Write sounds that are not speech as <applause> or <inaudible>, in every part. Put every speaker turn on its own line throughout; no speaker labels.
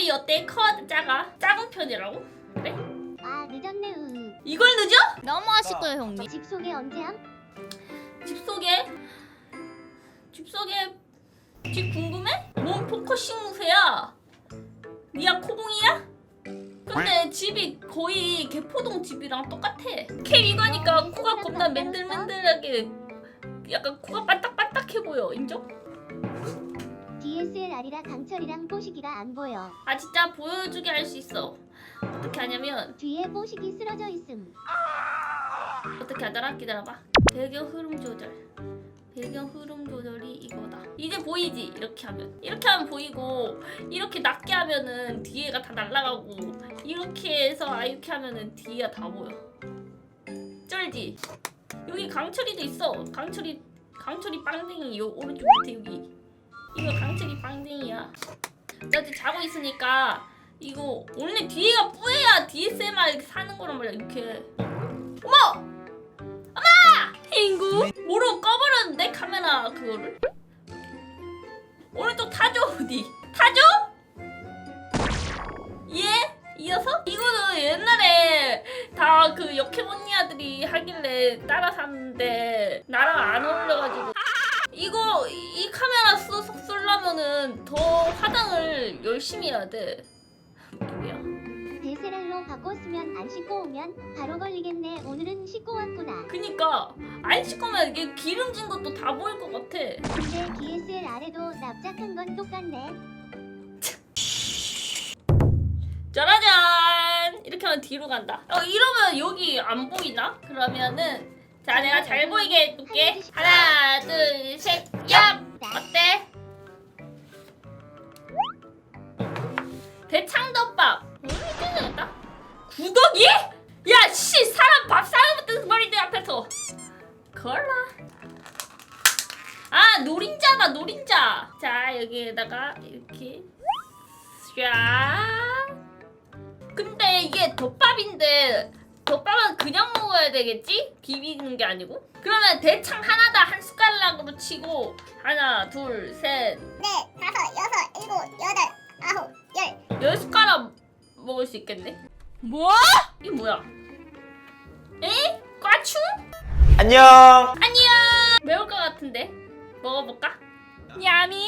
조절이 어때? 커 작아? 작은 편이라고? 그래?
아 늦었네 으.
이걸 늦어?
너무 아쉽고요 형님.
집 소개 언제 함?
집 소개? 집 소개? 집 궁금해? 뭔 포커싱 무새야? 니야 코봉이야? 근데 집이 거의 개포동 집이랑 똑같아. 캠 이거니까 코가 겁나 맨들맨들하게 약간 코가 반딱반딱해 보여. 인정?
DSLR이라 강철이랑 뽀시기가 안 보여.
아 진짜 보여주게 할 수 있어. 어떻게 하냐면
뒤에 뽀시기 쓰러져 있음.
어떻게 하더라? 기다려봐. 배경 흐름 조절. 배경 흐름 조절이 이거다. 이제 보이지? 이렇게 하면. 이렇게 하면 보이고 이렇게 낮게 하면은 뒤에가 다 날아가고 이렇게 해서 아 이렇게 하면은 뒤가 다 보여. 쩔지? 여기 강철이도 있어. 강철이 강철이 빵댕이 요 오른쪽 밑에 여기. 이거 강철이 빵댕이야. 나 지금 자고 있으니까 이거 원래 뒤에가 뿌해야 DSMR 사는 거란 말이야 이렇게. 어머! 엄마! 인구 모르고 꺼버렸는데 카메라 그거를 오른쪽 타죠 어디 타죠? 예? 이어서? 이거는 옛날에 다 그 역행 언니아들이 하길래 따라 샀는데 나랑 안 어울려가지고 이거 이 카메라 쓰, 쓰려면은 더 화장을 열심히 해야 돼 누구야?
DSLR로 바꿨으면 안 씻고 오면 바로 걸리겠네. 오늘은 씻고 왔구나.
그니까 안 씻으면 이게 기름진 것도 다 보일 것 같아
근데 DSLR에도 납작한 건 똑같네.
짜라잔 이렇게 하면 뒤로 간다 어 이러면 여기 안 보이나? 그러면은 자 내가 잘 보이게 해줄게 하나 둘 셋 9억이? 야, 씨, 사람 밥 사는 것도 그말인데 앞에서. 걸라. 아, 노린자다, 노린자. 자, 여기에다가 이렇게. 야. 근데 이게 덮밥인데 덮밥은 그냥 먹어야 되겠지? 비비는 게 아니고? 그러면 대창 하나다 한 숟가락으로 치고 하나, 둘, 셋,
넷, 다섯, 여섯, 일곱, 여덟, 아홉, 열.
열 숟가락 먹을 수 있겠네. 뭐? 이게 뭐야? 에? 과추?
안녕.
안녕 매울 것 같은데 먹어볼까? 야미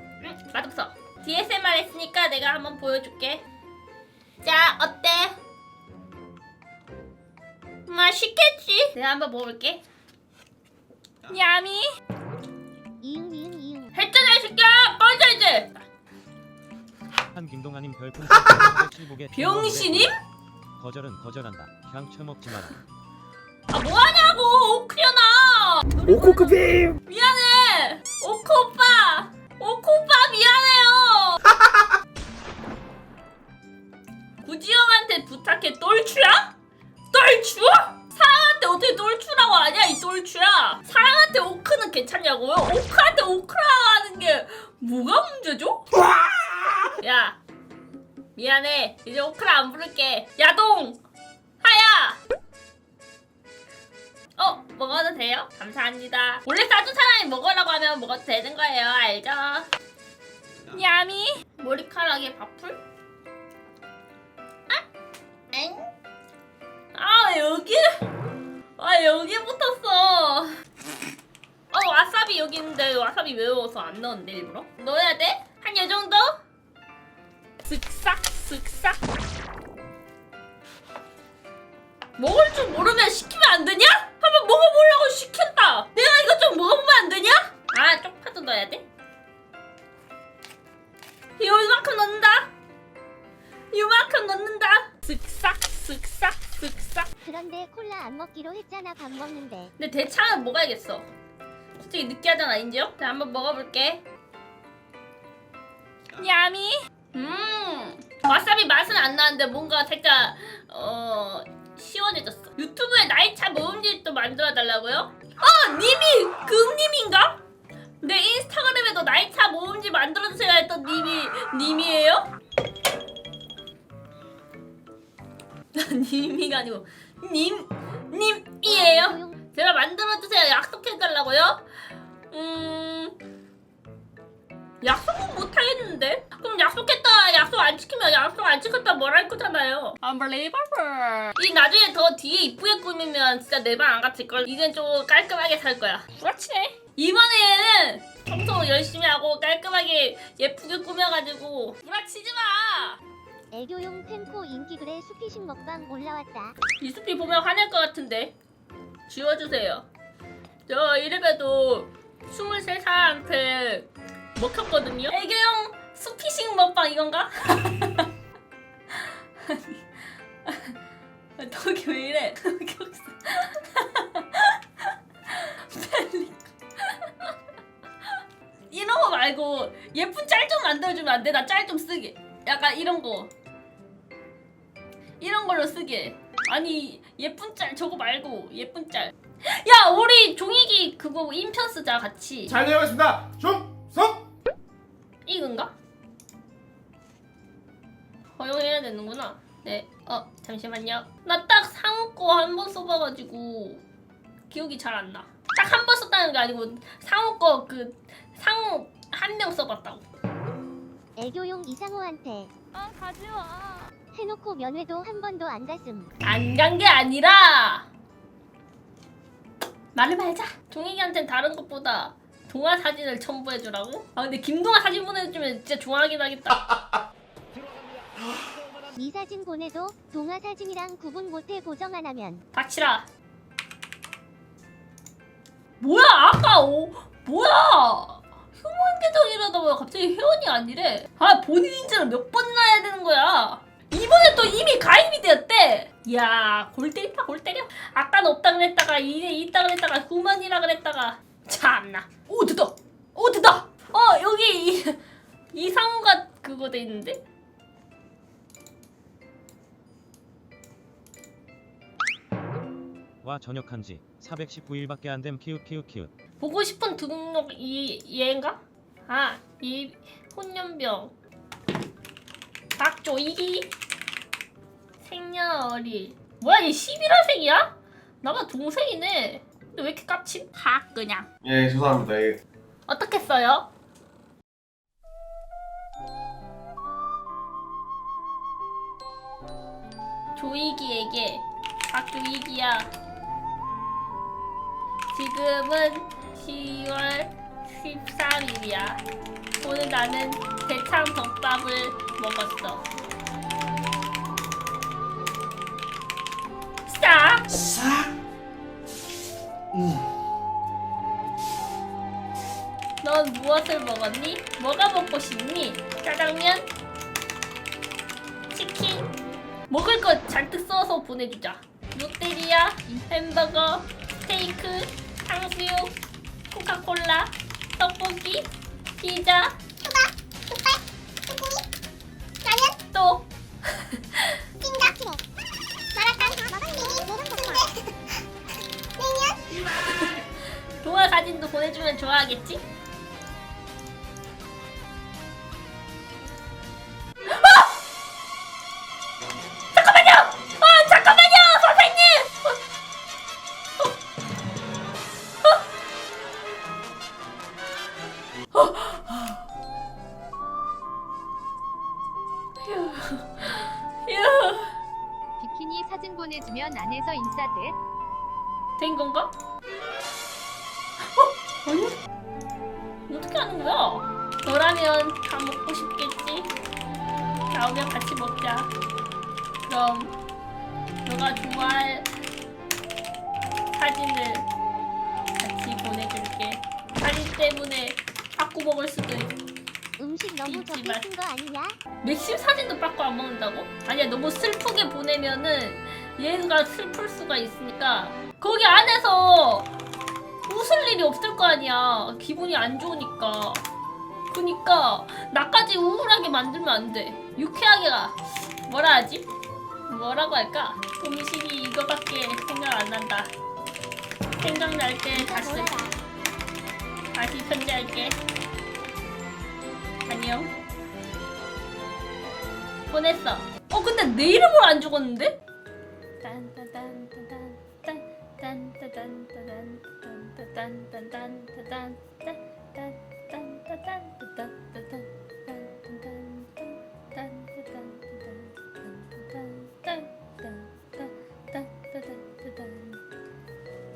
음, 맛없어 DSMR 했으니까 내가 한번 보여줄게 자 어때? 맛있겠지? 내가 한번 먹어볼게 야미
이응, 이응, 이응.
했잖아 이 새끼야 꺼져 이제
한 김동아님 별풍선 <laughs> 실복에
병신임?
거절은 거절한다. 향 처먹지 마라.
아 뭐하냐고 오크려나
오코크빔.
미안해 미안해 이제 오크라 안 부를게 야동 하야 어 먹어도 돼요? 감사합니다 원래 싸준 사람이 먹으라고 하면 먹어도 되는 거예요 알죠? 야미 머리카락에 밥풀? 아? 엥? 아 여기 아 여기 붙었어 어 와사비 여기 있는데 와사비 매워서 안 넣었는데 일부러 넣어야 돼? 한 요 정도? 먹을 줄 모르면 시키면 안 되냐? 한번 먹어보려고 시켰다. 내가 이거 좀 먹어보면 안 되냐? 아, 쪽파도 넣어야 돼? 요만큼 넣는다. 요만큼 넣는다. 쓱싹, 쓱싹, 쓱싹.
그런데 콜라 안 먹기로 했잖아. 밥 먹는데.
근데 대창은 먹어야겠어. 솔직히 느끼하잖아, 인지요? 자, 한번 먹어볼게. 야미. 음, 와사비 맛은 안 나는데 뭔가 살짝 어 시원해졌어. 유튜브에 나이차 모음집도 만들어 달라고요? 어, 님이 금님인가? 내 인스타그램에도 나이차 모음집 만들어 주세요 했던 님이 님이에요? <laughs> 님이가 아니고 님 님이에요? 제가 만들어 주세요. 약속해 달라고요? 음. 약속은 못 하겠는데? 그럼 약속했다 약속 안 지키면 약속 안 지켰다 뭐라 할 거잖아요. Unbelievable. 이 나중에 더 뒤에 이쁘게 꾸미면 진짜 내 방 안 같을걸. 이젠 좀 깔끔하게 살 거야. 부라치네 이번에는 청소 열심히 하고 깔끔하게 예쁘게 꾸며가지고 부라치지 마!
애교용 팬코 인기글에 수피식 먹방 올라왔다.
이 수피 보면 화낼 것 같은데? 지워주세요. 저 이래봬도 23살한테 먹혔거든요 애교용 수피식 먹방 이건가? <laughs> 아니 덕이 왜 이래 <laughs> 이런 거 말고 예쁜 짤 좀 만들어주면 안 돼? 나 짤 좀 쓰게 약간 이런 거 이런 걸로 쓰게 아니 예쁜 짤 저거 말고 예쁜 짤. 야 우리 종이기 그거 인편 쓰자 같이.
잘 내려가겠습니다. 중성.
이건가? 허용해야 되는구나. 네. 어 잠시만요. 나 딱 상우 거한번 써봐가지고 기억이 잘 안 나. 딱 한 번 썼다는 게 아니고 상우 거그 상우 한 명 써봤다고.
애교용 이상호한테
아 가지 마.
해놓고 면회도 한 번도 안 갔음.
안 간 게 아니라 말을 말자. 종이기한테는 다른 것보다 동화 사진을 첨부해주라고? 아 근데 김동화 사진 보내주면 진짜 좋아하긴 하겠다.
이 사진 보내도 동화 사진이랑 구분 못해 고정 안 하면
닥치라. 뭐야 아까 오 뭐야? 휴먼 계정이라다가 갑자기 회원이 아니래. 아 본인 인증을 몇 번이나 해야 되는 거야. 이번에 또 이미 가입이 되었대. 야, 골 때리다 골 때려. 아까는 없다 그랬다가 이제 있다 그랬다가 구만이라 그랬다가 참나. 오 됐다. 오 됐다. 어 여기 이, 이상우가 그거 돼 있는데.
와 전역한 지 419일밖에 안 됨 키읔 키읔 키읔
보고 싶은 등록 이 얘인가? 아, 이 혼연병. 박조이기 생년월일. 뭐야 얘 11월생이야? 나가 동생이네. 근데 왜 이렇게 깝치? 하 그냥.
예, 죄송합니다. 예.
어떻게 써요? 조이기에게 박조이기야 지금은 10월 13일이야 오늘 나는 대창 덮밥을 먹었어 싹!
싹.
넌 무엇을 먹었니? 뭐가 먹고 싶니? 짜장면? 치킨? 먹을 거 잔뜩 써서 보내주자. 롯데리아, 햄버거, 스테이크, 탕수육, 코카콜라, 떡볶이, 피자,
비키니 사진 보내주면 안에서 인사듯
된 건가? 어? 아니? 어떻게 하는 거야? 너라면 다 먹고 싶겠지? 나오면 같이 먹자. 그럼 너가 좋아할 사진을 같이 보내줄게. 사진 때문에 바꾸 먹을 수도 있
음식 너무
잊지
적게
마.
쓴거 아니냐?
맥심 사진도 빠꾸 안 먹는다고? 아니야 너무 슬프게 보내면은 얘가 슬플 수가 있으니까 거기 안에서 웃을 일이 없을 거 아니야 기분이 안 좋으니까 그니까 나까지 우울하게 만들면 안돼 유쾌하게 가 뭐라 하지? 뭐라고 할까? 음식이 이거밖에 생각 안 난다 생각날 때 다시
뭐라?
다시 편지할게 안녕 보냈어. 어 근데 내 이름을 안 적었는데? 딴따단따단 딴따단따단 딴따단따단 딴따단따단 딴